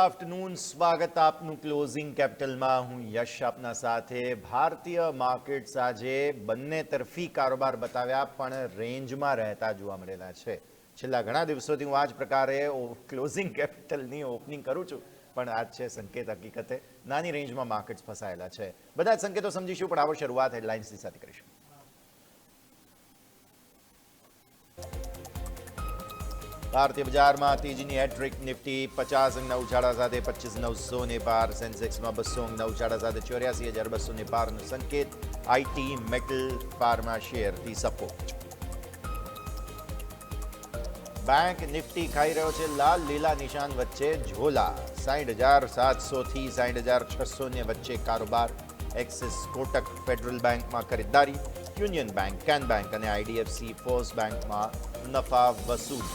Afternoon સ્વાગત આપનું closing કેપિટલમાં હું યશ આપના સાથે ભારતીય માર્કેટ્સ આજે બંને તરફી કારોબાર બતાવ્યા પણ રેન્જમાં રહેતા જોવા મળેલા છે છેલ્લા ઘણા દિવસોથી હું આ જ પ્રકારે ક્લોઝિંગ કેપિટલની ઓપનિંગ કરું છું પણ આજ છે સંકેત હકીકતે નાની રેન્જમાં માર્કેટ્સ ફસાયેલા છે બધા સંકેતો સમજીશું પણ આવો શરૂઆત હેડલાઇન્સની સાથે કરીશું ભારતીય બજારમાં તેજીની હેટ્રિક નિફ્ટી પચાસ અંગના ઉછાળા સાથે પચીસ નવસો ને બાર સેન્સેક્સમાં બસો અંગના ઉછાળા સાથે ચોર્યાસી હજાર બસો ને બારનો સંકેત. આઈટી મેટલ ફાર્મા શેરથી સપોર્ટ. બેંક નિફ્ટી ખાઈ રહ્યો છે લાલ લીલા નિશાન વચ્ચે ઝોલા. સાઠ હજાર સાતસોથી સાઠ હજાર છસો ને વચ્ચે કારોબાર. એક્સિસ કોટક ફેડરલ બેંકમાં ખરીદદારી. યુનિયન બેંક, કેન બેંક અને આઈડીએફસી ફર્સ્ટ બેંકમાં નફા વસૂલ.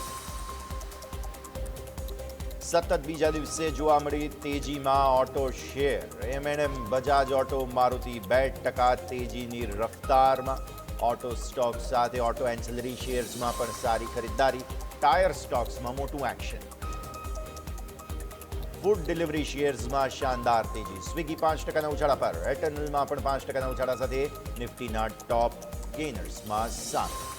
સતત બીજા દિવસે જોવા મળી તેજીમાં auto share. MNM Bajaj auto, Maruti બે ટકા તેજીની રફતારમાં. ઓટો સ્ટોક સાથે ઓટો એન્સલરી શેર્સમાં પણ સારી ખરીદદારી. ટાયર સ્ટોક્સમાં મોટું એક્શન. ફૂડ ડિલિવરી શેર્સમાં શાનદાર તેજી. સ્વિગી પાંચ ટકાના ઉછાળા પર. એટર્નલમાં પણ પાંચ ટકાના ઉછાળા સાથે નિફ્ટીના ટોપ ગેનર્સમાં સામેલ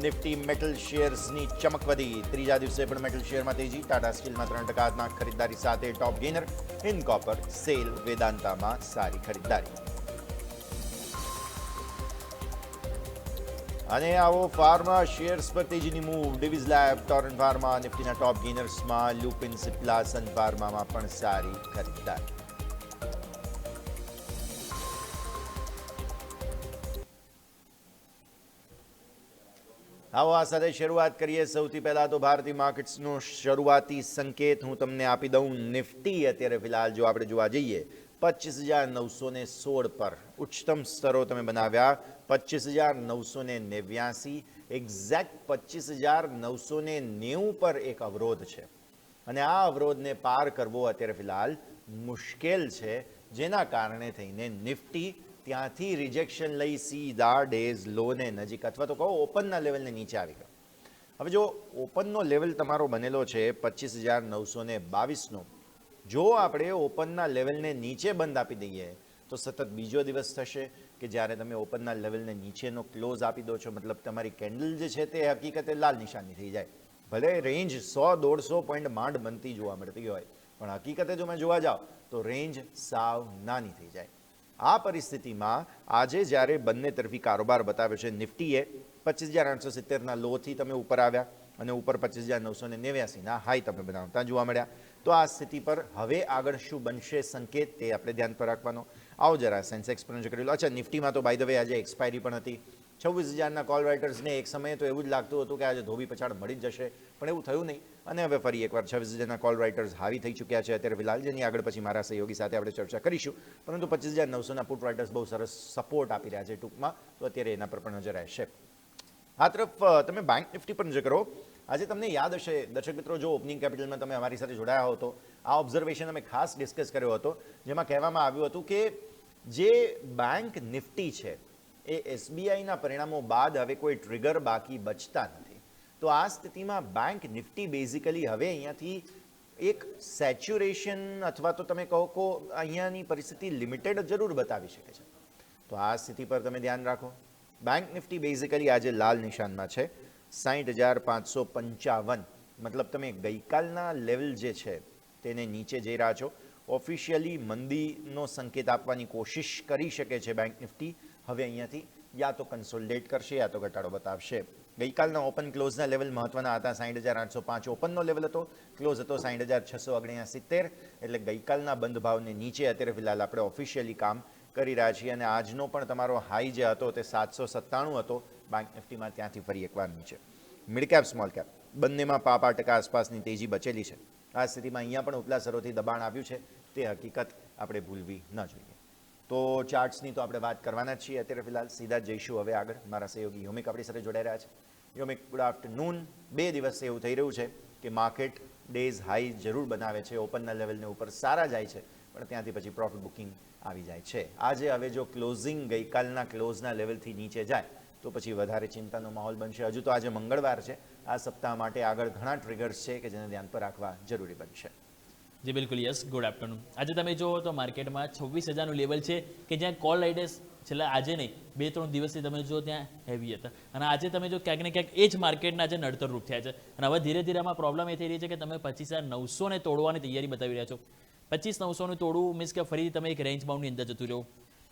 નિફ્ટી મેટલ શેર્સની ચમક વધી. ત્રીજા દિવસે પણ મેટલ શેરમાં તેજી. ટાટા સ્ટીલમાં ત્રણ ટકાના ખરીદદારી સાથે top gainer Hind copper SAIL વેદાંતામાં સારી ખરીદદારી. અને આવો ફાર્મા શેર્સ પર તેજીની move Divi's lab Torrent pharma નિફ્ટીના top ગેનર્સમાં લુપિન સિપ્લા સન ફાર્મામાં પણ સારી ખરીદદારી. આવો આ સાથે શરૂઆત કરીએ. સૌથી પહેલાં તો ભારતીય માર્કેટ્સનો શરૂઆતી સંકેત હું તમને આપી દઉં. નિફ્ટી અત્યારે ફિલહાલ જો આપણે જોવા જઈએ, પચીસ હજાર નવસો ને સોળ પર ઉચ્ચતમ સ્તરો તમે બનાવ્યા. પચીસ હજાર નવસો ને નેવ્યાસી એક્ઝેક્ટ પચીસ હજાર નવસો ને નેવું પર એક અવરોધ છે. અને આ અવરોધને પાર કરવો અત્યારે ફિલહાલ મુશ્કેલ છે, જેના કારણે થઈને નિફ્ટી ત્યાંથી રિજેક્શન લઈ સીધા ડેઝ લોને નજીક. અથવા તો કહો ઓપનના લેવલને નીચે આવી ગયો. હવે જો ઓપનનો લેવલ તમારો બનેલો છે, પચીસ હજાર નવસો ને બાવીસનો. જો આપણે ઓપનના લેવલને નીચે બંધ આપી દઈએ, તો સતત બીજો દિવસ થશે કે જ્યારે તમે ઓપનના લેવલને નીચેનો ક્લોઝ આપી દો છો, મતલબ તમારી કેન્ડલ જે છે તે હકીકતે લાલ નિશાની થઈ જાય. ભલે રેન્જ સો, દોઢસો પોઈન્ટ માંડ બનતી જોવા મળતી હોય, પણ હકીકતે જો મેં જોવા જાઓ તો રેન્જ સાવ નાની થઈ જાય. આ પરિસ્થિતિમાં આજે જ્યારે બંને તરફી કારોબાર બતાવ્યો છે, નિફ્ટીએ પચીસ હજાર આઠસો સિત્તેરના લોથી તમે ઉપર આવ્યા અને ઉપર પચીસ હજાર નવસો ને નેવ્યાસીના હાઈ તમે બનાવતા જોવા મળ્યા. તો આ સ્થિતિ પર હવે આગળ શું બનશે સંકેત તે આપણે ધ્યાન પર રાખવાનો. આવો જરા સેન્સેક્સ પર નજર કરી અચ્છા, નિફ્ટીમાં તો બાય ધ વે આજે એક્સપાયરી પણ હતી. છવ્વીસ હજારના કોલ રાઇટર્સને એક સમયે તો એવું જ લાગતું હતું કે આજે ધોબી પછાડ મળી જ જશે, પણ એવું થયું નહીં. અને હવે ફરી એકવાર છવ્વીસ હજારના કોલ રાઇટર્સ હાવી થઈ ચૂક્યા છે. અત્યારે ફિલહાલજીની આગળ પછી મારા સહયોગી સાથે આપણે ચર્ચા કરીશું. પરંતુ પચીસ હજાર નવસોના પુટ રાઇટર્સ બહુ સરસ સપોર્ટ આપી રહ્યા છે ટૂંકમાં, તો અત્યારે એના પર પણ નજર રહેશે. આ તરફ તમે બેંક નિફ્ટી પર નજર કરો. આજે તમને યાદ હશે, દર્શક મિત્રો, જો ઓપનિંગ કેપિટલમાં તમે અમારી સાથે જોડાયા હો તો, આ ઓબ્ઝર્વેશન અમે ખાસ ડિસ્કસ કર્યો હતો, જેમાં કહેવામાં આવ્યું હતું કે જે બેંક નિફ્ટી છે એ એસબીઆઈના પરિણામો બાદ હવે કોઈ ટ્રિગર બાકી બચતા નથી. તો આ સ્થિતિમાં બેંક નિફ્ટી બેઝિકલી હવે અહીંયાથી એક સેચ્યુરેશન અથવા તો તમે કહો કો અહીંયાની પરિસ્થિતિ લિમિટેડ જરૂર બતાવી શકે છે. તો આ સ્થિતિ પર તમે ધ્યાન રાખો. બેંક નિફ્ટી બેઝિકલી આજે લાલ નિશાનમાં છે. સાહીઠ હજાર પાંચસો પંચાવન, મતલબ તમે ગઈકાલના લેવલ જે છે, તેને નીચે જઈ રહ્યા છો. ઓફિશિયલી મંદીનો સંકેત આપવાની કોશિશ કરી શકે છે બેંક નિફ્ટી હવે અહીંયાથી યા તો કન્સોલિડેટ કરશે, યા તો ઘટાડો બતાવશે. ગઈકાલના ઓપન ક્લોઝના લેવલ મહત્વના હતા સાઠ હજાર આઠસો પાંચ. ઓપનનો લેવલ હતો ક્લોઝ હતો સાઠ હજાર છસો અગણ્યા સિત્તેર એટલે ગઈકાલના બંધ ભાવને નીચે અત્યારે ફિલહાલ આપણે ઓફિશિયલી કામ કરી રહ્યા છીએ. અને આજનો પણ તમારો હાઈ જે હતો તે સાતસો સત્તાણું હતો. બેંક નિફ્ટીમાં ત્યાંથી ફરી એકવાર નીચે. મિડ કેપ સ્મોલ કેપ બંનેમાં પા પા ટકા આસપાસની તેજી બચેલી છે. આ સ્થિતિમાં અહીંયા પણ ઉપલા સરોથી દબાણ આવ્યું છે. તે હકીકત આપણે ભૂલવી ન જોઈએ. તો ચાર્ટ્સની તો આપણે વાત કરવાના જ છીએ. અત્યારે ફિલહાલ સીધા જઈશું હવે આગળ. મારા સહયોગી યોમિક આપણી સાથે જોડાઈ રહ્યા છે. યોમિક ગુડ આફ્ટરનૂન બે દિવસથી એવું થઈ રહ્યું છે કે માર્કેટ ડેઝ હાઈ જરૂર બનાવે છે. ઓપનના લેવલને ઉપર સારા જાય છે. પણ ત્યાંથી પછી પ્રોફિટ બુકિંગ આવી જાય છે. આજે હવે જો ક્લોઝિંગ ગઈકાલના ક્લોઝના લેવલથી નીચે જાય તો પછી વધારે ચિંતાનો માહોલ બનશે. હજુ તો આજે મંગળવાર છે. આ સપ્તાહ માટે આગળ ઘણા ટ્રિગર્સ છે કે જેને ધ્યાન પર રાખવા જરૂરી બનશે. જી, બિલકુલ. Yes, good afternoon. આજે તમે જુઓ તો માર્કેટમાં છવ્વીસ હજારનું લેવલ છે કે જ્યાં કોલ રાઇડર્સ છેલ્લા આજે નહીં બે ત્રણ દિવસથી તમે જો ત્યાં હેવી હતા. અને આજે તમે જો ક્યાંક ને ક્યાંક એ જ માર્કેટના આજે નડતર રૂપ થયા છે. અને હવે ધીરે ધીરે આમાં પ્રોબ્લેમ એ થઈ રહી છે કે તમે પચીસ હજાર નવસોને તોડવાની તૈયારી બતાવી રહ્યા છો. પચીસ નવસોનું તોડવું મીન્સ કે ફરી તમે એક રેન્જ બાઉન્ડની અંદર જતું રહો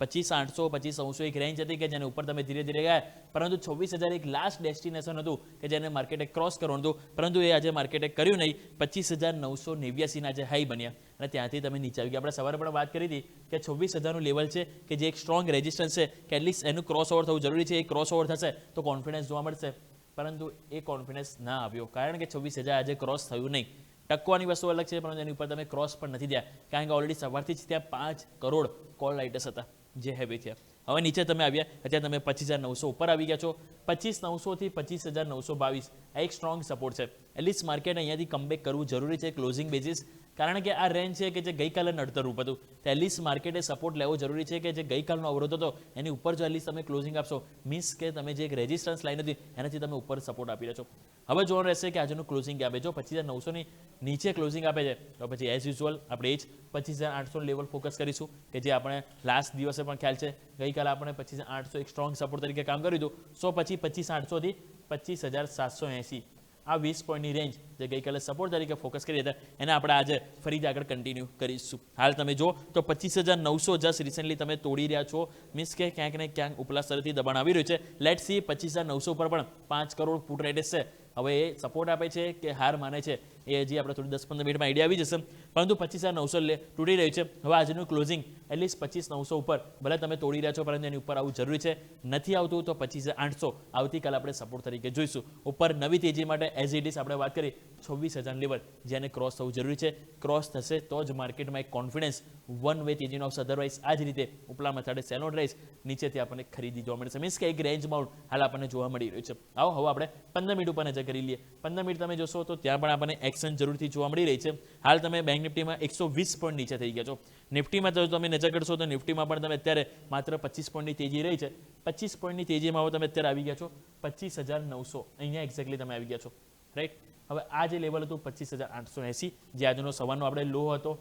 પચીસ આઠસો, પચીસ નવસો એક રેન્જ હતી કે જેને ઉપર તમે ધીરે ધીરે ગયા. પરંતુ છવ્વીસ હજાર એક લાસ્ટ ડેસ્ટિનેશન હતું કે જેને માર્કેટે ક્રોસ કરવાનું હતું. પરંતુ એ આજે માર્કેટે કર્યું નહીં. પચીસ હજાર નવસો નેવ્યાસીના આજે હાઈ બન્યા. અને ત્યાંથી તમે નીચે આવી ગયા. આપણે સવારે પણ વાત કરી હતી કે છવ્વીસ હજારનું લેવલ છે કે જે એક સ્ટ્રોંગ રેઝિસ્ટન્સ છે, કે એટલીસ્ટ એનું ક્રોસ ઓવર થવું જરૂરી છે. એ ક્રોસ ઓવર થશે તો કોન્ફિડન્સ જોવા મળશે. પરંતુ એ કોન્ફિડન્સ ના આવ્યો. કારણ કે છવ્વીસ હજાર આજે ક્રોસ થયું નહીં. ટકવાની વસ્તુ અલગ છે, પરંતુ એની ઉપર તમે ક્રોસ પણ નથી થયા. કારણ કે ઓલરેડી સવારથી જ ત્યાં પાંચ કરોડ કોલ રાઇટર્સ હતા. જે હેવી છે. હવે નીચે તમે આવ્યા, અત્યારે તમે પચીસ હજાર નવસો ઉપર આવી ગયા છો. પચીસ નવસોથી પચીસ હજાર નવસો બાવીસ આ એક સ્ટ્રોંગ સપોર્ટ છે. એટલીસ્ટ માર્કેટ અહીંયાથી કમબેક કરવું જરૂરી છે. ક્લોઝિંગ બેઝિસ કારણ કે આ રેન્જ છે કે જે ગઈકાલે નડતરરૂપ હતું. તો માર્કેટે સપોર્ટ લેવો જરૂરી છે કે જે ગઈકાલનો અવરોધ હતો, એની ઉપર જો એટલીસ્ટ તમે ક્લોઝિંગ આપશો મીન્સ કે તમે જે એક રેઝિસ્ટન્સ લાઈન હતી, એનાથી તમે ઉપર સપોર્ટ આપી રહ્યા છો. હવે જોવાનું રહેશે કે આજનું ક્લોઝિંગ આપે. જો પચીસ હજાર નવસોની નીચે ક્લોઝિંગ આપે છે, તો પછી એઝ યુઝ્યુઅલ આપણે એ જ પચીસ હજાર આઠસો લેવલ ફોકસ કરીશું, કે જે આપણે લાસ્ટ દિવસે પણ ખ્યાલ છે, ગઈકાલે આપણે પચીસ આઠસો એક સ્ટ્રોંગ સપોર્ટ તરીકે કામ કર્યું હતું. સો પછી પચીસ આઠસોથી પચીસ હજાર સાતસો એંસી. આ વીસ પોઈન્ટની રેન્જ જે ગઈકાલે સપોર્ટ તરીકે ફોકસ કરી હતા, એને આપણે આજે ફરીથી આગળ કન્ટિન્યુ કરીશું. હાલ તમે જો તો પચીસ હજાર નવસો જસ્ટ રિસેન્ટલી તમે તોડી રહ્યા છો. મીન્સ કે ક્યાંક ને ક્યાંક ઉપલા સ્તરથી દબાણ આવી રહ્યું છે. લેટ સી પચીસ હજાર નવસો પર પણ પાંચ કરોડ ફૂટ રાઇડર્સ છે હવે એ સપોર્ટ આપે છે કે હાર માને છે એ હજી આપણે થોડી દસ પંદર મિનિટમાં આઈડિયા આવી જશે. પરંતુ પચીસ હજાર નવસો તૂટી રહ્યું છે. હવે આજનું ક્લોઝિંગ એટલીસ્ટ પચીસ નવસો ઉપર. ભલે તમે તોડી રહ્યા છો, પરંતુ એની ઉપર આવવું જરૂરી છે. નથી આવતું તો પચીસ હજાર આઠસો. આવતીકાલે આપણે સપોર્ટ તરીકે જોઈશું. ઉપર નવી તેજી માટે એઝ ઇટ ઇઝ આપણે વાત કરી છવ્વીસ હજાર લેવલ જેને ક્રોસ થવું જરૂરી છે. ક્રોસ થશે તો જ માર્કેટમાં એક કોન્ફિડન્સ વન વે તેજીનો આવશે. અધરવાઇઝ આ જ રીતે ઉપલા મથાડે સેલો રાઈસ નીચેથી આપણને ખરીદી જોવા મળશે. મીન્સ કે એક રેન્જ માઉન્ટ હાલ આપણને જોવા મળી રહ્યું છે. આવો, હવે આપણે પંદર મિનિટ ઉપર નજર કરી લઈએ. પંદર મિનિટ તમે જોશો તો ત્યાં પણ આપણને એક્શન જરૂરથી જોવા મળી રહી છે. હાલ તમે બેંક નિફ્ટીમાં એકસો વીસ પોઈન્ટ નીચે થઈ ગયા છો. નિફ્ટીમાં જો તમે નજર કરશો તો નિફ્ટીમાં પણ તમે અત્યારે માત્ર પચીસ પોઈન્ટની તેજી રહી છે. પચીસ પોઈન્ટની તેજીમાં તમે અત્યારે આવી ગયા છો પચીસ હજાર નવસો. અહીંયા એક્ઝેક્ટલી તમે આવી ગયા છો. રાઈટ હવે આ જે લેવલ હતું પચીસ હજાર આઠસો એંસી, જે આજનો સવારનો આપણે લો હતો,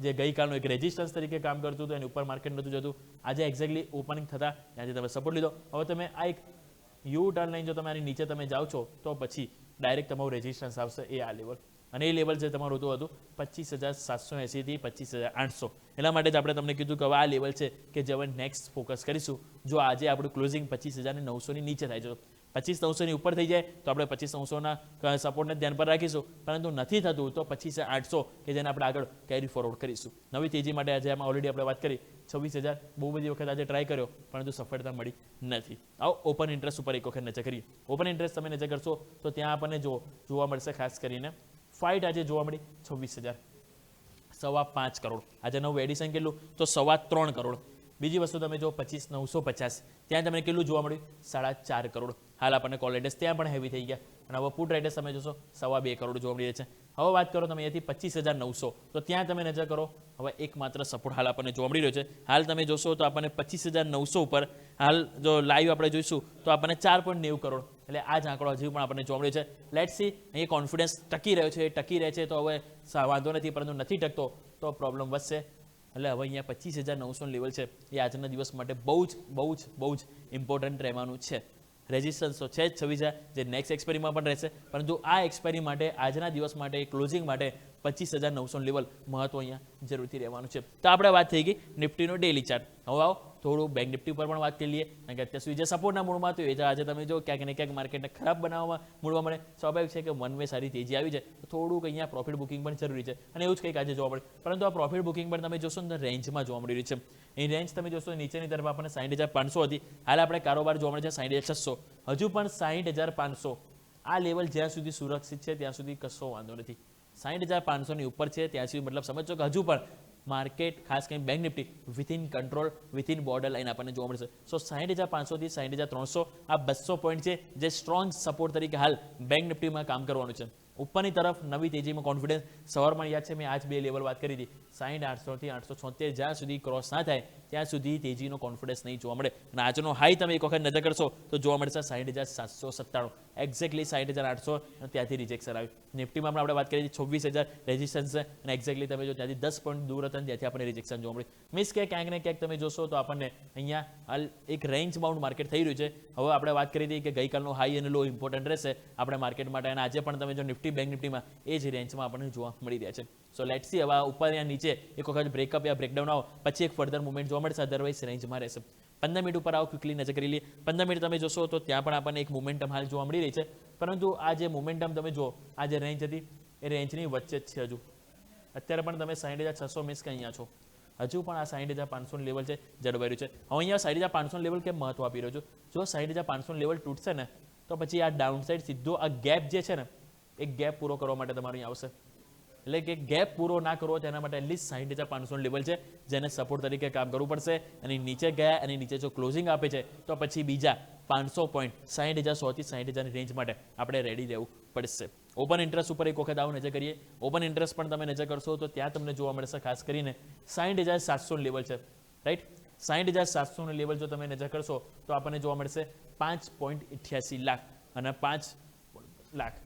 જે ગઈકાલનો એક રેઝિસ્ટન્સ તરીકે કામ કરતું હતું, એની ઉપર માર્કેટ નહોતું જતું. આજે એક્ઝેક્ટલી ઓપનિંગ થતા, ત્યાંથી તમે સપોર્ટ લીધો. હવે તમે આ એક યુ ટર્ન લઈને જો તમે આની નીચે તમે જાઓ છો, તો પછી ડાયરેક્ટ તમારું રેઝિસ્ટન્સ આવશે એ આ લેવલ અને એ લેવલ જે તમારું હતું હતું પચીસ હજાર સાતસો એંસીથી પચીસ હજાર આઠસો. એના માટે જ આપણે તમને કીધું કે આ લેવલ છે કે જે હવે નેક્સ્ટ ફોકસ કરીશું. જો આજે આપણું ક્લોઝિંગ પચીસ હજાર નવસોની નીચે થાય છે પચીસ નવસોની ઉપર થઈ જાય, તો આપણે પચીસ નવસોના સપોર્ટને ધ્યાન પર રાખીશું. પરંતુ નથી થતું તો પચીસ આઠસો કે જેને આપણે આગળ કેરી ફોરવર્ડ કરીશું. નવી તેજી માટે આજે આમાં ઓલરેડી આપણે વાત કરી. છવ્વીસ હજાર બહુ બધી વખત આજે ટ્રાય કર્યો, પરંતુ સફળતા મળી નથી. આવો ઓપન ઇન્ટરેસ્ટ ઉપર એક વખત નજર કરીએ. ઓપન ઇન્ટરેસ્ટ તમે નજર કરશો તો ત્યાં આપણને જો જોવા મળશે ખાસ કરીને ફાઇટ આજે જોવા મળી છવ્વીસ હજાર. સવા પાંચ કરોડ. આજે નવું એડિશન કેટલું? તો સવા ત્રણ કરોડ. બીજી વસ્તુ તમે જો પચીસ નવસો પચાસ. ત્યાં તમને કેટલું જોવા મળ્યું? સાડા ચાર કરોડ. હાલ આપણને કોલ રાઇડર્સ ત્યાં પણ હેવી થઈ ગયા. અને હવે પુટ રાઇડર્સ તમે જોશો, સવા બે કરોડ જોવા મળી છે. હવે વાત કરો તમે અહીંયાથી પચીસ હજાર નવસો. તો ત્યાં તમે નજર કરો, હવે એકમાત્ર સપોર્ટ હાલ આપણને જોવા મળી રહ્યો છે. હાલ તમે જોશો તો આપણને પચીસ હજાર નવસો ઉપર, હાલ જો લાઈવ આપણે જોઈશું, તો આપણને ચાર પોઈન્ટ નેવું કરોડ. એટલે આ જ આંકડો હજી પણ આપણને જોવા મળ્યો છે. લેટ સી અહીં કોન્ફિડન્સ ટકી રહ્યો છે, ટકી રહે છે, તો હવે વાંધો નથી, પરંતુ નથી ટકતો, તો પ્રોબ્લેમ વધશે. એટલે હવે અહીંયા પચીસ હજાર નવસો લેવલ છે. એ આજના દિવસ માટે બહુ જ બહુ જ બહુ જ ઇમ્પોર્ટન્ટ રહેવાનું છે. રેઝિસ્ટન્સ તો છે જ છવ્વીસ હજાર, જે નેક્સ્ટ એક્સપાયરીમાં પણ રહેશે. પરંતુ આ એક્સપાયરી માટે, આજના દિવસ માટે ક્લોઝિંગ માટે પચીસ હજાર નવસો લેવલ મહત્વ અહીંયા જરૂરથી રહેવાનું છે. તો આપણે વાત થઈ ગઈ નિફ્ટીનો ડેલી ચાર્ટ હવે આવો થોડું બેંક નિફ્ટી ઉપર પણ વાત કરી લઈએ. કારણ કે અત્યાર સુધી જે સપોર્ટના મૂળમાં હતું, એ આજે તમે જો ક્યાંક ને ક્યાંક માર્કેટને ખરાબ બનાવવામાં મૂળમાં મળે. સ્વાભાવિક છે કે વન સારી તેજી આવી છે થોડુંક અહીંયા પ્રોફિટ બુકિંગ પણ જરૂરી છે. અને એવું જ કંઈક આજે જોવા મળે. પરંતુ આ પ્રોફિટ બુકિંગ પણ તમે જોશો ને રેન્જમાં જોવા મળી રહ્યું છે. એ રેન્જ તમે જોશો નીચેની તરફ આપણને સાઠ હજાર પાંચસો હતી. હાલ આપણે કારોબાર જોવા મળે છે સાઠ હજાર છસો. હજુ પણ સાઠ હજાર પાંચસો. આ લેવલ જ્યાં સુધી સુરક્ષિત છે, ત્યાં સુધી કશો વાંધો નથી. સાઠ હજાર પાંચસોની ઉપર છે, ત્યાં સુધી મતલબ સમજો કે હજુ પણ માર્કેટ ખાસ કરીને bank Nifty within control within border line આપણને જોવા મળશે. સો સાઠ હજાર પાંચસોથી સાઠ હજાર ત્રણસો, આ બસો પોઈન્ટ છે જે સ્ટ્રોંગ સપોર્ટ તરીકે હાલ બેંક નિફ્ટીમાં કામ કરવાનું છે. ઉપરની તરફ નવી તેજીમાં કોન્ફિડન્સ સવારમાં યાદ છે, મેં આજ બે લેવલ વાત કરી હતી. સાઠ આઠસોથી આઠસો છોતેર જ્યાં સુધી ક્રોસ ના થાય ત્યાં સુધી તેજીનો કોન્ફિડન્સ નહીં જોવા મળે. અને આજનો હાઈ તમે એક વખત નજર કરશો, તો જોવા મળશે સાઠ હજાર સાતસો સત્તાણું. એક્ઝેક્ટલી સાઠ હજાર આઠસો અને ત્યાંથી રિજેક્શન આવ્યું નિફ્ટીમાં પણ આપણે વાત કરીએ છીએ છવ્વીસ હજાર રેઝિસ્ટન્સ છે અને એક્ઝેક્ટલી તમે જો ત્યાંથી દસ પોઈન્ટ દૂર હતા ત્યાંથી આપણને રિજેક્શન જોવા મળ્યું. મીન્સ કે ક્યાંક ને ક્યાંક તમે જોશો તો આપણને અહીંયા હાલ એક રેન્જ બાઉન્ડ માર્કેટ થઈ રહ્યું છે. હવે આપણે વાત કરી હતી કે ગઈકાલનો હાઈ અને લો ઇમ્પોર્ટન્ટ રહેશે. આપણે માર્કેટ માટે અને આજે પણ તમે જો નિફ્ટી બેંક નિફ્ટીમાં એ જ રેન્જમાં આપણને જોવા મળી રહ્યા છે. સો લેટ સી હવે ઉપર યા નીચે એક વખત બ્રેકઅપ યા બ્રેકડાઉન આવો. પછી એક ફર્ધર મુવમેન્ટ જોવા મળશે અદરવાઇઝ રેન્જમાં રહેશે. પંદર મિનિટ ઉપર આવો ક્વિકલી નજર કરી લઈએ. પંદર મિનિટ તમે જોશો તો ત્યાં પણ આપણને એક મુમેન્ટમ હાલ જોવા મળી રહી છે. પરંતુ આ જે મુમેન્ટમ તમે જુઓ, આ જે રેન્જ હતી, એ રેન્જની વચ્ચે જ છે હજુ. અત્યારે પણ તમે સાઠ હજાર છસો મિસ કે અહીંયા છો. હજુ પણ આ સાઠ હજાર પાંચસો લેવલ છે, જળવાઈ રહ્યું છે. હવે અહીંયા સાઠ હજાર પાંચસો લેવલ કેમ મહત્વ આપી રહ્યો છું? જો સાઠ હજાર પાંચસો લેવલ તૂટશે ને, તો પછી આ ડાઉન સાઈડ સીધો આ ગેપ જે છે ને, એ ગેપ પૂરો કરવા માટે તમારું અહીં આવશે. એટલે કે ગેપ પૂરો ના કરવો તેના માટે એટલીસ્ટ સાઠ હજાર પાંચસો લેવલ છે, જેને સપોર્ટ તરીકે કામ કરવું પડશે. અને નીચે ગયા, અને નીચે જો ક્લોઝિંગ આપે છે, તો પછી બીજા પાંચસો પોઈન્ટ સાઠ હજાર સોથી સાઠ હજારની રેન્જ માટે આપણે રેડી રહેવું પડશે. ઓપન ઇન્ટરેસ્ટ ઉપર એક વખત આવું નજર કરીએ. ઓપન ઇન્ટરેસ્ટ પણ તમે નજર કરશો તો ત્યાં તમને જોવા મળશે, ખાસ કરીને સાઠ હજાર સાતસો લેવલ છે. રાઈટ સાઠ હજાર સાતસોનું લેવલ જો તમે નજર કરશો તો આપણને જોવા મળશે પાંચ પોઈન્ટ લાખ અને પાંચ લાખ.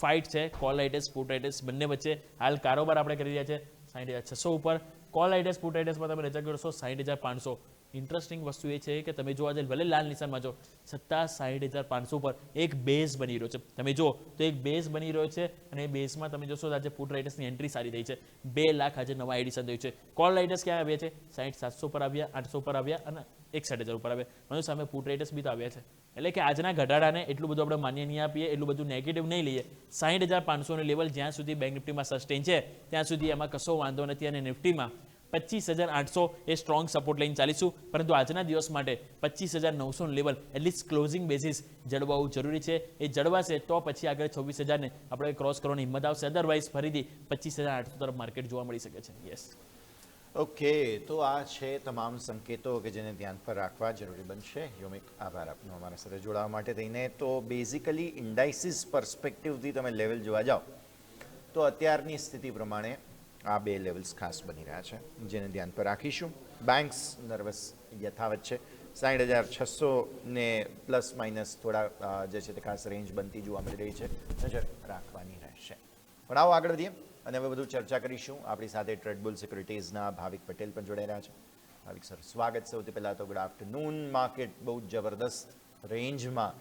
ફાઇટ છે કોલાઇટિસ આઇટેસ બંને વચ્ચે હાલ કારોબાર આપણે કરી રહ્યા છે. સાઠ હજાર છસો ઉપર. કોલાઇટિસ આઇટેસમાં તમે રજા કરશો સાઠ હજાર પાંચસો. ઇન્ટરેસ્ટિંગ વસ્તુ એ છે કે તમે જોવા જાય ભલે લાલ નિશાનમાં જો છતાં સાઠ હજાર પાંચસો પર એક બેઝ બની રહ્યો છે. તમે જો તો એક બેઝ બની રહ્યો છે અને એ બેઝમાં તમે જોશો આજે ફૂડ રાઇટર્સની એન્ટ્રી સારી થઈ છે. બે લાખ આજે નવા એડિશન થયું છે. કોલ રાઇડર્સ ક્યાં આવ્યા છે? સાઠ સાતસો પર આવ્યા, આઠસો પર આવ્યા અને એકસઠ હજાર ઉપર આવ્યા. મને સામે ફૂડ રાઇટર્સ બી તો આવ્યા છે. એટલે કે આજના ઘટાડાને એટલું બધું આપણે માન્ય નહીં આપીએ, એટલું બધું નેગેટિવ નહીં લઈએ. સાઠ હજાર પાંચસોનું લેવલ જ્યાં સુધી બેંક નિફ્ટીમાં સસ્ટેન છે, ત્યાં સુધી એમાં કશો વાંધો નથી અને નિફ્ટીમાં પચીસ હજાર આઠસો એ સ્ટ્રોંગ સપોર્ટ લઈને ચાલીશું. પરંતુ આજના દિવસ માટે પચીસ હજાર નવસોનું level at least closing basis જળવાવું જરૂરી છે. એ જળવાશે તો પછી આગળ છવ્વીસ હજારને આપણે ક્રોસ કરવાની હિંમત આવશે. અદરવાઇઝ ફરીથી પચીસ હજાર આઠસો તરફ માર્કેટ જોવા મળી શકે છે. યસ ઓકે, તો આ છે તમામ સંકેતો કે જેને ધ્યાન પર રાખવા જરૂરી બનશે. યોમિક આભાર આપનો અમારા સાથે જોડાવા માટે થઈને. તો બેઝિકલી ઇન્ડાઇસિસ પર્સપેક્ટિવથી તમે લેવલ જોવા જાઓ, તો અત્યારની સ્થિતિ પ્રમાણે આ બે લેવલ્સ ખાસ બની રહ્યા છે, જેને ધ્યાન પર રાખીશું. બેંક્સ નર્વસ યથાવત છે. સાઠ હજાર છસો ને પ્લસ માઇનસ થોડા જે છે તે ખાસ રેન્જ બનતી જોવા મળી રહી છે. નજર રાખવાની રહેશે. પણ આવો આગળ વધીએ. અને હવે બધું ચર્ચા કરીશું. આપણી સાથે ટ્રેડબુલ સિક્યુરિટીઝના ભાવિક પટેલ પણ જોડાઈ રહ્યા છે. ભાવિક સર, સ્વાગત સૌથી પહેલાં તો ગુડ આફ્ટરનૂન માર્કેટ બહુ જબરદસ્ત રેન્જમાં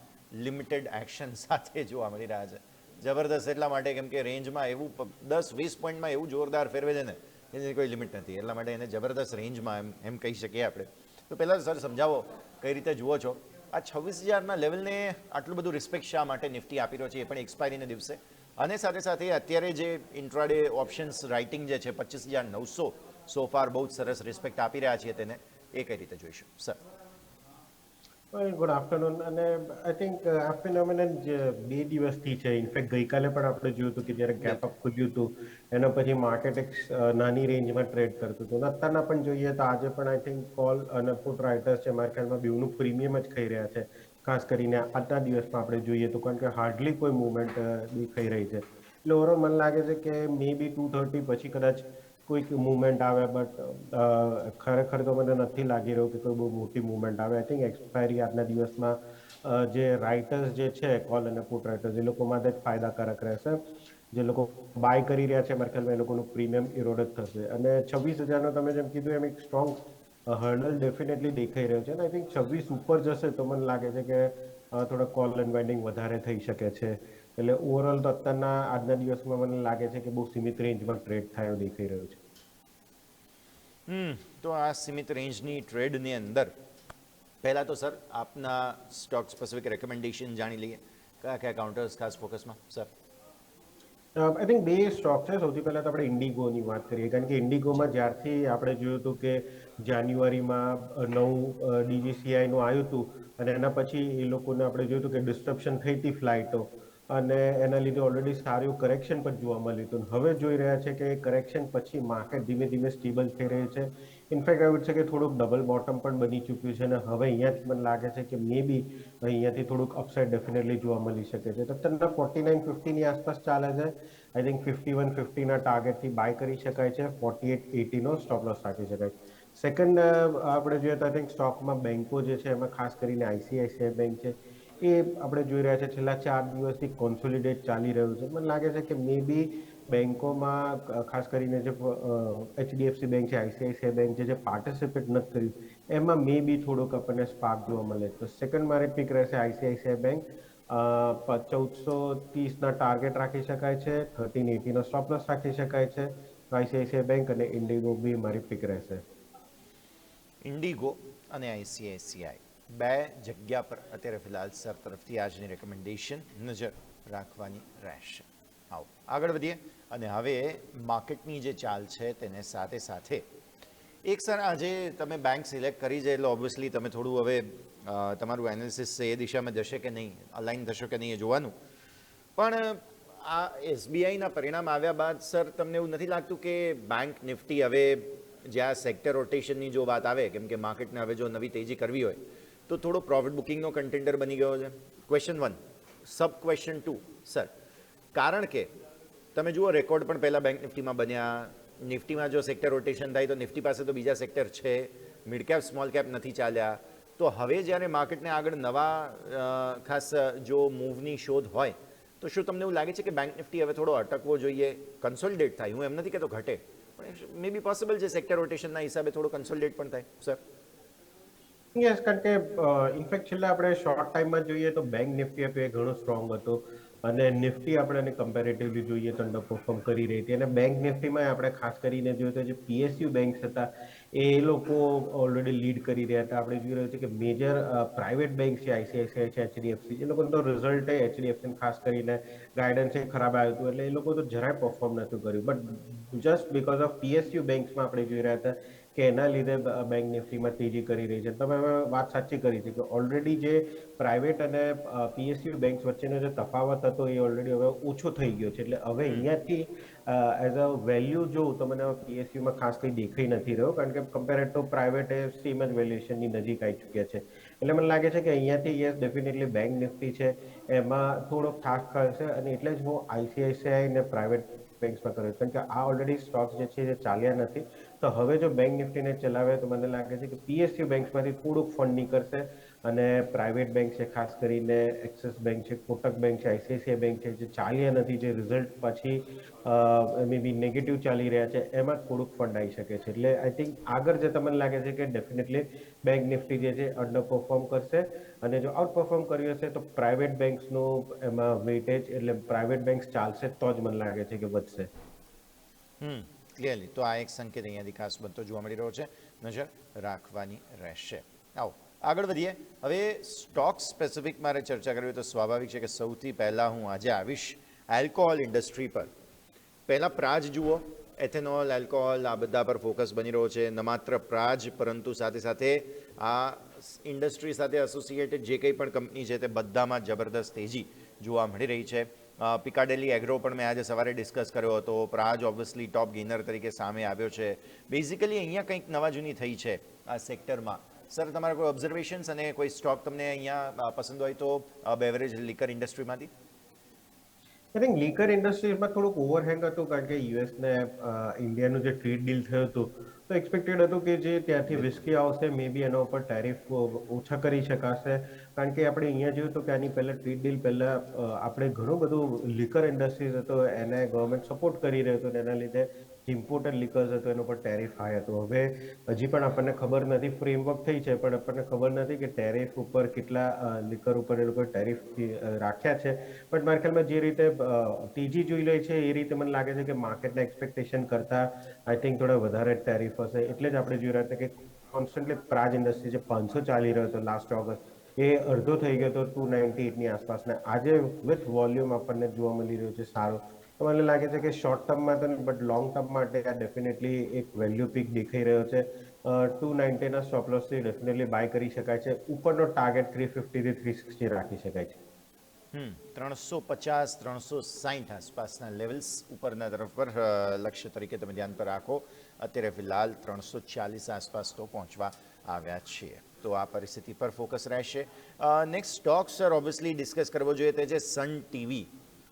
લિમિટેડ એક્શન સાથે જોવા મળી રહ્યા છે. જબરદસ્ત એટલા માટે કેમ કે રેન્જમાં એવું દસ, વીસ પોઈન્ટમાં એવું જોરદાર ફેરવે છે ને એની કોઈ લિમિટ નથી. એટલા માટે એને જબરદસ્ત રેન્જમાં એમ એમ કહી શકીએ આપણે. તો પહેલાં સર, સમજાવો કઈ રીતે જુઓ છો? આ છવ્વીસ હજારના લેવલને આટલું બધું રિસ્પેક્ટ શા માટે નિફ્ટી આપી રહ્યો છે એ પણ એક્સપાયરીના દિવસે. અને સાથે સાથે અત્યારે જે ઇન્ટ્રાડે ઓપ્શન્સ રાઇટિંગ જે છે પચીસ હજાર નવસો સો ફાર બહુ જ સરસ રિસ્પેક્ટ આપી રહ્યા છીએ તેને. એ કઈ રીતે જોઈશું? સર ગુડ આફ્ટરનૂન અને આઈ થિંક આ ફિનોમિનન બે દિવસથી છે. ઇનફેક્ટ ગઈકાલે પણ આપણે જોયું હતું કે જ્યારે ગેપ અપ ખુલ્યું હતું એના પછી માર્કેટ એક નાની રેન્જમાં ટ્રેડ કરતું હતું. અત્યારના પણ જોઈએ તો આજે પણ આઈ થિંક કોલ અને પુટ રાઇટર્સ છે મારા ખ્યાલમાં બેવનું પ્રીમિયમ જ ખાઈ રહ્યા છે. ખાસ કરીને આજના દિવસમાં આપણે જોઈએ તો કારણ કે હાર્ડલી કોઈ મુવમેન્ટ દેખાઈ રહી છે. એટલે ઓવરઓલ મને લાગે છે કે મે બી ટુ થર્ટી પછી કદાચ કોઈક મૂવમેન્ટ આવે બટ ખરેખર તો મને નથી લાગી રહ્યું કે કોઈ બહુ મોટી મૂવમેન્ટ આવે. આઈ થિંક એક્સપાયરી આજના દિવસમાં જે રાઇટર્સ જે છે કોલ અને પુટ રાઇટર્સ એ લોકો માટે જ ફાયદાકારક રહેશે. જે લોકો બાય કરી રહ્યા છે, મારા ખ્યાલમાં એ લોકોનું પ્રીમિયમ ઇરોડ જ થશે. અને છવ્વીસ હજારનો તમે જેમ કીધું એમ એક સ્ટ્રોંગ હર્ડલ ડેફિનેટલી દેખાઈ રહ્યો છે અને આઈ થિંક છવ્વીસ ઉપર જશે તો મને લાગે છે કે થોડા કોલ એન્ડ બાઇન્ડિંગ વધારે થઈ શકે છે. એટલે ઓવરઓલ તો અત્યારના આજના દિવસમાં મને લાગે છે કે બહુ સીમિત રેન્જમાં ટ્રેડ થાય દેખાઈ રહ્યો છે. હમ તો આ સીમિત રેન્જની ટ્રેડની અંદર પહેલાં તો સર આપના સ્ટોક સ્પેસિફિક રેકમેન્ડેશન જાણી લઈએ. કયા કયા કાઉન્ટર્સ ખાસ ફોકસમાં સર? આઈ થિંક બે સ્ટોક છે. સૌથી પહેલાં તો આપણે ઇન્ડિગોની વાત કરીએ. કારણ કે ઇન્ડિગોમાં જ્યારથી આપણે જોયું હતું કે જાન્યુઆરીમાં નવું ડીજીસીઆઈનું આવ્યું હતું અને એના પછી એ લોકોને આપણે જોયું હતું કે ડિસ્ટ્રપ્શન થઈ હતી ફ્લાઇટો અને એના લીધે ઓલરેડી સારું કરેક્શન પણ જોવા મળ્યું હતું હવે જોઈ રહ્યા છે કે કરેક્શન પછી માર્કેટ ધીમે ધીમે સ્ટેબલ થઈ રહ્યું છે. ઇનફેક્ટ એવું છે કે થોડુંક ડબલ બોટમ પણ બની ચૂક્યું છે અને હવે અહીંયાથી મને લાગે છે કે મે બી અહીંયાથી થોડુંક અપસાઇડ ડેફિનેટલી જોવા મળી શકે છે. તો તમને ફોર્ટી નાઇન ફિફ્ટીની આસપાસ ચાલે છે. આઈ થિંક ફિફ્ટી વન ફિફ્ટીના ટાર્ગેટથી બાય કરી શકાય છે. ફોર્ટી એટ એટીનો સ્ટોપ રાખી શકાય. સેકન્ડ આપણે જોઈએ તો આઈ થિંક સ્ટોકમાં બેન્કો જે છે, એમાં ખાસ કરીને આઈસીઆઈસીઆઈ બેંક છે, એ આપણે જોઈ રહ્યા છે, છેલ્લા ચાર દિવસથી કોન્સોલિડેટ ચાલી રહ્યું છે. મને લાગે છે કે મે બી બેન્કોમાં ખાસ કરીને જે એચડીએફસી બેંક છે આઈસીઆઈસીઆઈ બેંક છે, જે પાર્ટિસિપેટ નથી કર્યું, એમાં મે બી થોડોક આપણને સ્પાર્ક જોવા મળે. તો સેકન્ડ મારે પીક રહેશે આઈસીઆઈસીઆઈ બેંક ચૌદસો ત્રીસના ટાર્ગેટ રાખી શકાય છે થર્ટીન એટીનો સ્ટોપ લોસ રાખી શકાય છે આઈસીઆઈસીઆઈ બેંક અને ઇન્ડિગો બી મારી પીક રહેશે. ઇન્ડિગો અને આઈસીઆઈસીઆઈ. બે જગ્યા પર અત્યારે ફિલહાલ સર તરફથી આજની રેકમેન્ડેશન નજર રાખવાની રહેશે. આવો, આગળ વધીએ. અને હવે માર્કેટની જે ચાલ છે તેને સાથે સાથે એક સર, આજે તમે બેંક સિલેક્ટ કરી છે એટલે ઓબ્વિયસલી તમે થોડું હવે તમારું એનાલિસિસ એ દિશામાં જશે કે નહીં અલાઇન થશો કે નહીં એ જોવાનું. પણ, આ એસબીઆઈના પરિણામ આવ્યા બાદ સર, તમને એવું નથી લાગતું કે બેંક નિફ્ટી હવે જ્યાં સેક્ટર રોટેશનની જો વાત આવે કેમ કે માર્કેટને હવે જો નવી તેજી કરવી હોય તો થોડો પ્રોફિટ બુકિંગનો કન્ટેન્ડર બની ગયો છે. Question one sub question two sir કારણ કે તમે જુઓ રેકોર્ડ પણ પહેલાં બેંક નિફ્ટીમાં બન્યા. નિફ્ટીમાં જો સેક્ટર રોટેશન થાય તો નિફ્ટી પાસે તો બીજા સેક્ટર છે. મિડ કેપ સ્મોલ કેપ નથી ચાલ્યા. તો હવે જ્યારે માર્કેટને આગળ નવા અ, ખાસ જો મૂવની શોધ હોય તો શું તમને એવું લાગે છે કે બેંક નિફ્ટી હવે થોડો અટકવો જોઈએ? કન્સોલિડેટ થાય. હું એમ નથી કહેતો ઘટે. પણ મે બી પોસિબલ છે સેક્ટર રોટેશનના હિસાબે થોડો કન્સોલિડેટ પણ થાય સર યસ કારણ કે ઇનફેક્ટ છેલ્લા આપણે શોર્ટ ટાઈમમાં જોઈએ તો બેંક નિફ્ટી એ ઘણો સ્ટ્રોંગ હતું. અને નિફ્ટી આપણે એને કમ્પેરેટિવલી જોઈએ તો અંડર પરફોર્મ કરી રહી હતી. અને બેંક નિફ્ટીમાં આપણે ખાસ કરીને જોઈએ તો જે પીએસયુ બેંક્સ હતા, એ લોકો ઓલરેડી લીડ કરી રહ્યા હતા. આપણે જોઈ રહ્યું છે કે મેજર પ્રાઇવેટ બેંક છે આઈસીઆઈસીઆઈ છે એચડીએફસી એ લોકોનો તો રિઝલ્ટ એચડીએફસી ખાસ કરીને ગાઈડન્સ એ ખરાબ આવ્યું હતું. એટલે એ લોકો તો જરાય પરફોર્મ નહોતું કર્યું. But just because of PSU બેંક્સમાં આપણે જોઈ રહ્યા હતા કે એના લીધે બેંક નિફ્ટીમાં તેજી કરી રહી છે. તમે હવે વાત સાચી કરી છે કે ઓલરેડી જે પ્રાઇવેટ અને પીએસયુ બેંક્સ વચ્ચેનો જે તફાવત હતો એ ઓલરેડી હવે ઓછો થઈ ગયો છે. એટલે હવે અહીંયાથી એઝ અ વેલ્યુ જોઉં તો મને પીએસયુમાં ખાસ કંઈ દેખાઈ નથી રહ્યો કારણ કે કમ્પેરેટ ટુ પ્રાઇવેટ એ સેમ જ વેલ્યુએશનની નજીક આવી ચૂક્યા છે. એટલે મને લાગે છે કે અહીંયાથી યસ ડેફિનેટલી બેંક નિફ્ટી છે એમાં થોડોક થાક થશે અને એટલે જ હું આઈસીઆઈસીઆઈ ને પ્રાઇવેટ બેંક્સમાં કર્યો. છે. કારણ કે આ ઓલરેડી સ્ટોક્સ જે છે એ ચાલ્યા નથી. તો હવે જો બેંક નિફ્ટીને ચલાવે તો મને લાગે છે કે પીએસયુ બેંક્સમાંથી થોડુંક ફંડ કરશે અને પ્રાઇવેટ બેંક છે, ખાસ કરીને એક્સિસ બેંક છે કોટક બેંક છે આઈસીઆઈસીઆઈ બેંક છે, જે ચાલ્યા નથી, જે રિઝલ્ટ પછી મે બી નેગેટિવ ચાલી રહ્યા છે, એમાં થોડુંક ફંડ આવી શકે છે. એટલે આઈ થિંક આગળ જે તમને લાગે છે કે ડેફિનેટલી બેંક નિફ્ટી જે છે અંડર પરફોર્મ કરશે અને જો આઉટ પરફોર્મ કર્યું હશે તો પ્રાઇવેટ બેંક્સનું એમાં વેટેજ એટલે પ્રાઇવેટ બેંક્સ ચાલશે તો જ મને લાગે છે કે વધશે. હમ. ક્લિયરલી તો આ એક સંકેત અહીંયાથી ખાસ બનતો જોવા મળી રહ્યો છે. નજર રાખવાની રહેશે. આવો, આગળ વધીએ. હવે સ્ટોક સ્પેસિફિક મારે ચર્ચા કરવી તો સ્વાભાવિક છે કે સૌથી પહેલાં હું આજે આવીશ આલ્કોહોલ ઇન્ડસ્ટ્રી પર. પહેલાં પ્રાજ જુઓ. એથેનોલ આલ્કોહોલ આ બધા પર ફોકસ બની રહ્યો છે. ન માત્ર પ્રાજ, પરંતુ સાથે સાથે આ ઇન્ડસ્ટ્રી સાથે એસોસિએટેડ જે કંઈ પણ કંપની છે તે બધામાં જબરદસ્ત તેજી જોવા મળી રહી છે. પિકાડેલી એગ્રો પણ મેં આજે સવારે ડિસ્કસ કર્યો હતો. પ્રાજ ઓબ્વિયસલી ટોપ ગેનર તરીકે સામે આવ્યો છે. બેઝિકલી અહીંયા કંઈક નવા જૂની થઈ છે આ સેક્ટરમાં સર તમારા કોઈ ઓબ્ઝર્વેશન્સ અને કોઈ સ્ટોક તમને અહીંયા પસંદ હોય તો બેવરેજ લિકર ઇન્ડસ્ટ્રીમાંથી આઈ થિંક લીકર ઇન્ડસ્ટ્રીમાં થોડુંક ઓવરહેંગ હતું કારણ કે યુએસ ને ઇન્ડિયાનું જે ટ્રેડ ડીલ થયું હતું તો એક્સપેક્ટેડ હતું કે જે ત્યાંથી વિસ્કી આવશે મે બી એના ઉપર ટેરિફ ઓછા કરી શકાશે. કારણ કે આપણે અહીંયા જોયું તો કે આની પહેલાં ટ્રીટ ડીલ પહેલાં આપણે ઘણું બધું લીકર ઇન્ડસ્ટ્રીઝ હતો, એને ગવર્મેન્ટ સપોર્ટ કરી રહ્યો હતો એના લીધે ઇમ્પોર્ટેડ લિકર્સ હતો, એનો ઉપર ટેરિફ હાઈ હતો. હવે હજી પણ આપણને ખબર નથી ફ્રેમવર્ક થઈ છે, પણ આપણને ખબર નથી કે ટેરિફ ઉપર કેટલા લીકર ઉપર એ લોકો ટેરિફ રાખ્યા છે. બટ મારા ખ્યાલમાં જે રીતે ટીજી જોઈ લે છે, એ રીતે મને લાગે છે કે માર્કેટના એક્સપેક્ટેશન કરતાં આઈ થિંક થોડા વધારે ટેરિફ હશે. એટલે જ આપણે જોઈ રહ્યા હતા કે કોન્સ્ટન્ટલી પ્રાજ ઇન્ડસ્ટ્રી જે પાંચસો ચાલી રહ્યો હતો લાસ્ટ ઓગસ્ટ એ અડધો થઈ ગયો હતો ટુ નાઇન્ટી એટની આસપાસને. આજે વિથ વોલ્યુમ આપણને જોવા મળી રહ્યો છે સારો. તો મને લાગે છે કે શોર્ટ ટર્મમાં તો બટ લોંગ ટર્મ માટે આ ડેફિનેટલી એક વેલ્યુ પીક દેખાઈ રહ્યો છે. ટુ નાઇન્ટીના સ્ટોપ ડેફિનેટલી બાય કરી શકાય છે. ઉપરનો ટાર્ગેટ થ્રી ફિફ્ટીથી થ્રી સિક્સટી રાખી શકાય છે. ત્રણસો પચાસ, ત્રણસો સાહીઠ આસપાસના લેવલ્સ ઉપરના તરફ પર લક્ષ્ય તરીકે તમે ધ્યાન પર રાખો. અત્યારે ફિલહાલ ત્રણસો ચાલીસ આસપાસ તો પહોંચવા આવ્યા છીએ. તો આ પરિસ્થિતિ પર ફોકસ રહેશે. Next stock sir obviously discuss કરવો જોઈએ તે છે સન ટીવી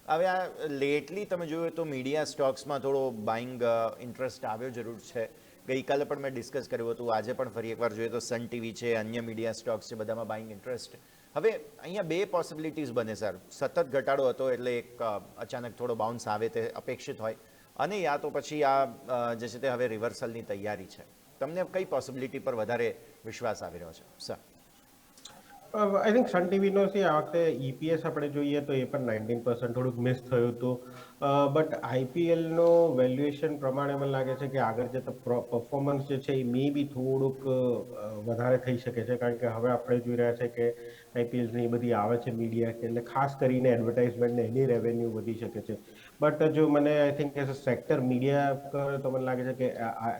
હવે આ લેટલી તમે જોયું તો મીડિયા સ્ટોક્સમાં થોડો બાઇંગ ઇન્ટરેસ્ટ આવ્યો જરૂર છે. ગઈકાલે પણ મેં ડિસ્કસ કર્યું હતું. આજે પણ ફરી એકવાર જોઈએ તો સન ટીવી છે, અન્ય મીડિયા સ્ટોક્સ છે, બધામાં બાઇંગ ઇન્ટરેસ્ટ હવે અહીંયા બે પોસિબિલિટીઝ બને સર સતત ઘટાડો હતો એટલે એક અચાનક થોડો બાઉન્સ આવે તે અપેક્ષિત હોય. અને યા તો પછી આ જે છે તે હવે રિવર્સલની તૈયારી છે. તમને કઈ પોસિબિલિટી પર વધારે વિશ્વાસ આવી રહ્યો છે સર આઈ થિંક સન ટીવીનો છે આ વખતે ઈપીએસ આપણે જોઈએ તો એ પણ નાઇન્ટીન પર્સન્ટ થોડુંક મિસ થયું હતું. બટ આઈપીએલનો વેલ્યુએશન પ્રમાણે મને લાગે છે કે આગળ જતા પરફોર્મન્સ જે છે એ મે બી થોડુંક વધારે થઈ શકે છે. કારણ કે હવે આપણે જોઈ રહ્યા છે કે આઈપીએલની બધી આવે છે મીડિયા કે એટલે ખાસ કરીને એડવર્ટાઇઝમેન્ટને એની રેવન્યુ વધી શકે છે. બટ જો મને I think as a sector media તો મને લાગે છે કે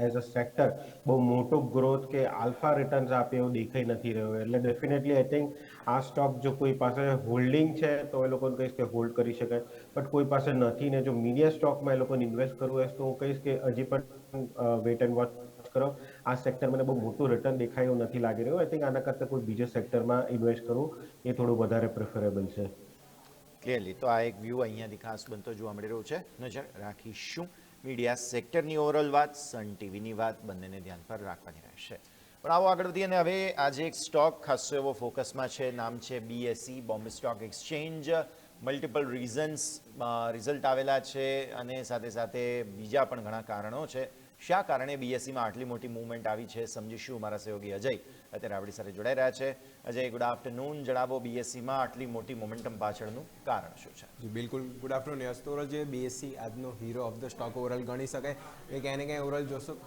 એઝ અ સેક્ટર બહુ મોટો ગ્રોથ કે આલ્ફા રિટર્ન્સ આપે એવું દેખાઈ નથી રહ્યો. એટલે ડેફિનેટલી આઈ થિંક આ સ્ટોક જો કોઈ પાસે હોલ્ડિંગ છે, તો એ લોકોને કહીશ કે હોલ્ડ કરી શકાય. બટ કોઈ પાસે નથી ને જો મીડિયા સ્ટોકમાં એ લોકોને ઇન્વેસ્ટ કરવું હોય તો હું કહીશ કે હજી પણ વેટ એન્ડ વોચ કરો. આ સેક્ટર મને બહુ મોટું રિટર્ન દેખાય એવું નથી લાગી રહ્યું. આઈ થિંક આના કરતાં કોઈ બીજા સેક્ટરમાં ઇન્વેસ્ટ કરવું એ થોડું વધારે પ્રેફરેબલ છે. ક્લિયરલી તો આ એક વ્યૂ અહીંયાથી ખાસ બનતો જોવા મળી રહ્યો છે. નજર રાખીશું. મીડિયા સેક્ટરની ઓવરઓલ વાત સન ટીવીની વાત, બંનેને ધ્યાન પર રાખવાની રહેશે. પણ આવો આગળ વધીએ અને હવે આજે એક સ્ટોક ખાસો એવો ફોકસમાં છે. નામ છે BSC Bombay stock exchange multiple reasons result આવેલા છે અને સાથે સાથે બીજા પણ ઘણા કારણો છે. શા કારણે બીએસસીમાં આટલી મોટી મૂવમેન્ટ આવી છે? સમજીશું મારા સહયોગી અજય. અત્યારે આપણી સાથે જોડાઈ રહ્યા છે. અજય ગુડ આફ્ટરનૂન જણાવો બીએસસીમાં આટલી મોટી મોમેન્ટમ પાછળનું કારણ શું છે? બિલકુલ. ગુડ આફ્ટરનૂન યસ તો જે બીએસસી આજનો hero of the stock overall ગણી શકાય. એ ક્યાંય ને ક્યાંય ઓવરઓલ જોશો.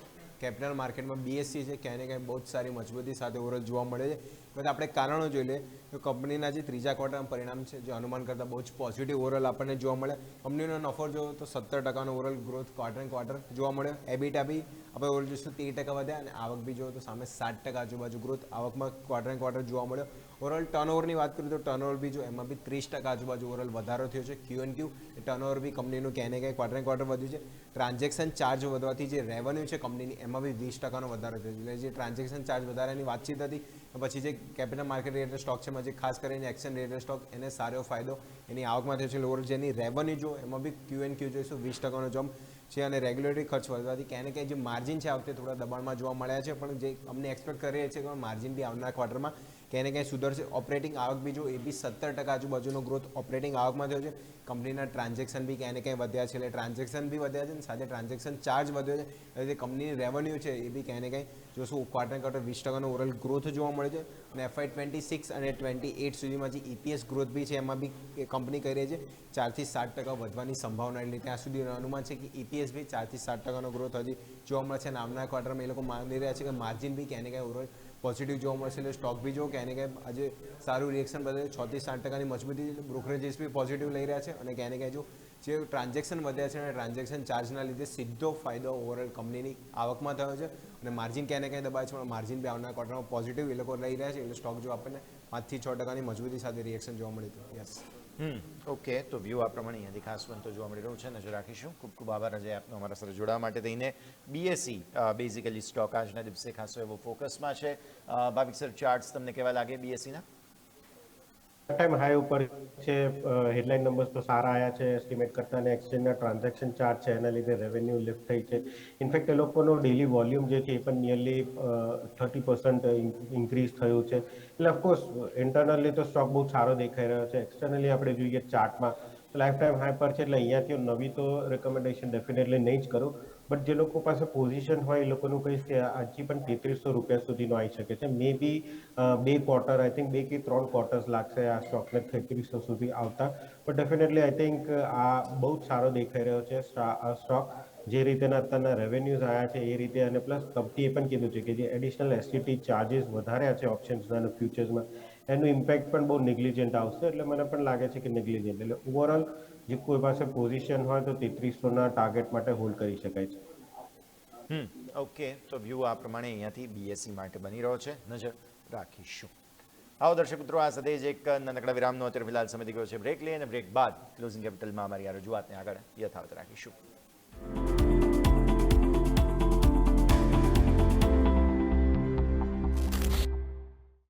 કેપિટલ માર્કેટમાં બીએસસી છે, ક્યાંય ને ક્યાંય બહુ જ સારી મજબૂતી સાથે ઓવરઓલ જોવા મળે છે. બધા આપણે કારણો જોઈ લઈએ. તો કંપનીના જે ત્રીજા ક્વાર્ટરના પરિણામ છે, જે અનુમાન કરતાં બહુ જ પોઝિટિવ ઓવરઓલ આપણને જોવા મળે. કંપનીનો નફો જો તો સત્તર ટકાનો overall growth quarter and quarter જોવા મળ્યો એબીટા બી આપણે ઓવરઓલ જોઈશું તેર ટકા વધ્યા અને આવક બી જો તો સામે સાત ટકા આજુબાજુ ગ્રોથ આવકમાં ક્વાર્ટર એન્ડ ક્વાર્ટર જોવા મળ્યો. ઓવરઓલ ટર્નઓવરની વાત કરીએ તો ટર્નઓવર બી જો એમાં બી ત્રીસ ટકા આજુબાજુ ઓવરઓલ વધારો થયો છે. ક્યુ એન ક્યુ એ ટર્નઓવર બી કંપનીનું ક્યાંય ને ક્યાંય ક્વાર્ટર ક્વાર્ટર વધ્યું છે. ટ્રાન્ઝેક્શન ચાર્જ વધવાથી જે રેવન્યુ છે કંપનીની એમાં બી વીસ ટકાનો વધારો થયો છે. જે ટ્રાન્ઝેક્શન ચાર્જ વધારાની વાતચીત હતી પછી જે કેપિટલ માર્કેટ રિલેટેડ સ્ટોક છે જે ખાસ કરીને એક્શન રિલેટેડ સ્ટોક એને સારો ફાયદો એની આવકમાં થયો છે. લોવર જેની રેવન્યુ જો, એમાં બી ક્યુ એન ક્યુ જોઈશું, વીસ ટકાનો જમ્પ છે અને રેગ્યુલેટરી ખર્ચ વધવાથી ક્યાંય ક્યાંય જે માર્જિન છે આ વખતે થોડા દબાણમાં જોવા મળ્યા છે. પણ જે અમને એક્સપેક્ટ કરીએ છીએ કે માર્જિન બી આવનાર ક્વાર્ટરમાં ક્યાંય ક્યાંય સુધરશે. ઓપરેટિંગ આવક બી જો એ બી સત્તર ટકા આજુબાજુનો ગ્રોથ ઓપરેટિંગ આવકમાં થયો છે. કંપનીના ટ્રાન્ઝેક્શન બી ક્યાંય ક્યાંય વધ્યા છે. એટલે ટ્રાન્ઝેક્શન બી વધ્યા છે અને સાથે ટ્રાન્ઝેક્શન ચાર્જ વધ્યો છે. એટલે જે કંપનીની રેવન્યુ છે એ બી ક્યાંય ક્યાંય જોશું ક્વાર્ટર ક્વાર્ટર વીસ ટકાનો ઓવરઓલ ગ્રોથ જોવા મળે છે. અને એફઆઈ ટ્વેન્ટી સિક્સ અને ટ્વેન્ટી એટ સુધીમાં જે ઇપીએસ ગ્રોથ બી છે એમાં બી કંપની કરી રહી છે. ચારથી સાત ટકા વધવાની સંભાવના એટલે ત્યાં સુધી અનુમાન છે કે ઇપીએસ બી ચારથી સાત ટકાનો ગ્રોથ હજી જોવા મળે અને આવનાર ક્વાર્ટરમાં એ લોકો માની રહ્યા છે કે માર્જિન બી ક્યાંય ક્યાંય ઓવરઓલ પોઝિટિવ જોવા મળશે એટલે સ્ટોક બી જો કે એને કંઈ આજે સારું રિએક્શન બદલે છ સાત ટકાની મજબૂતી બ્રોકરેજીસ બી પોઝિટિવ લઈ રહ્યા છે અને ક્યાંય ક્યાંય જો જે ટ્રાન્ઝેક્શન વધ્યા છે અને ટ્રાન્ઝેક્શન ચાર્જના લીધે સીધો ફાયદો ઓવરઓલ કંપનીની આવકમાં થયો છે અને માર્જિન ક્યાંય ક્યાંય દબાય છે, પણ માર્જિન બી આવનાર ક્વાર્ટરમાં પોઝિટિવ એ લોકો લઈ રહ્યા છે. એટલે સ્ટોક જો આપણને પાંચથી છ ટકાની મજબૂતી સાથે રિએક્શન જોવા મળ્યું હતું યસ ઓકે, તો વ્યૂ આ પ્રમાણે અહીંયાથી ખાસ બનતો જોવા મળી રહ્યું છે. નજર રાખીશું. ખૂબ ખૂબ આભાર અજય આપનો અમારા સાથે જોડાવા માટે થઈને. બીએસસી બેઝિકલી સ્ટોક આજના દિવસે ખાસો એવો ફોકસમાં છે. ભાવિક સર ચાર્ટ્સ તમને કેવા લાગે બીએસસીના ટાઈમ હાઈ ઉપર છે હેડલાઇન નંબર્સ તો સારા આવ્યા છે એસ્ટિમેટ કરતા અને એક્સચેન્જના ટ્રાન્ઝેક્શન ચાર્જ છે, એના લીધે રેવન્યુ લિફ્ટ થઈ છે. ઇનફેક્ટ એ લોકોનો ડેલી વોલ્યુમ જે છે, એ પણ નિયરલી થર્ટી પર્સન્ટ ઇન્ક્રીઝ થયું છે. એટલે ઓફકોર્સ ઇન્ટરનલી તો સ્ટોક બહુ સારો દેખાઈ રહ્યો છે. એક્સટર્નલી આપણે જોઈએ ચાર્ટમાં લાઈફ ટાઈમ હાઈ પર છે, એટલે અહીંયાથી નવી તો રેકમેન્ડેશન ડેફિનેટલી નહીં જ કરું. બટ જે લોકો પાસે પોઝિશન હોય, એ લોકોનું કહીશ કે હજી પણ તેત્રીસો રૂપિયા સુધીનો આવી શકે છે. મે બી બે ક્વાર્ટર આઈ થિંક બે કે ત્રણ ક્વાર્ટર્સ લાગશે આ સ્ટોકને તેત્રીસો સુધી આવતા. બટ ડેફિનેટલી આઈ થિંક આ બહુ જ સારો દેખાઈ રહ્યો છે સ્ટોક જે રીતેના અત્યારના રેવન્યુઝ આવ્યા છે, એ રીતે. અને પ્લસ કંપનીએ પણ કીધું છે કે જે એડિશનલ એસટીટી ચાર્જિસ વધાર્યા છે ઓપ્શન્સના અને ફ્યુચર્સમાં એનું ઇમ્પેક્ટ પણ બહુ નેગ્લિજન્ટ આવશે, એટલે મને પણ લાગે છે કે નેગ્લિજન્ટ એટલે ઓવરઓલ જે કોઈ પાસે પોઝિશન હોય તો તેત્રીસોના ટાર્ગેટ માટે હોલ્ડ કરી શકાય છે. હમ ઓકે તો વ્યૂ આ પ્રમાણે અહીંયાથી બીએસસી માટે બની રહ્યો છે. નજર રાખીશું. આવો દર્શક મિત્રો, આ સાથે જ એક નાનકડા વિરામનો અત્યારે ફિલહાલ સમય ગયો છે. બ્રેક લઈએ અને બ્રેક બાદ ક્લોઝિંગ કેપિટલમાં અમારી આ રજૂઆતને આગળ યથાવત રાખીશું.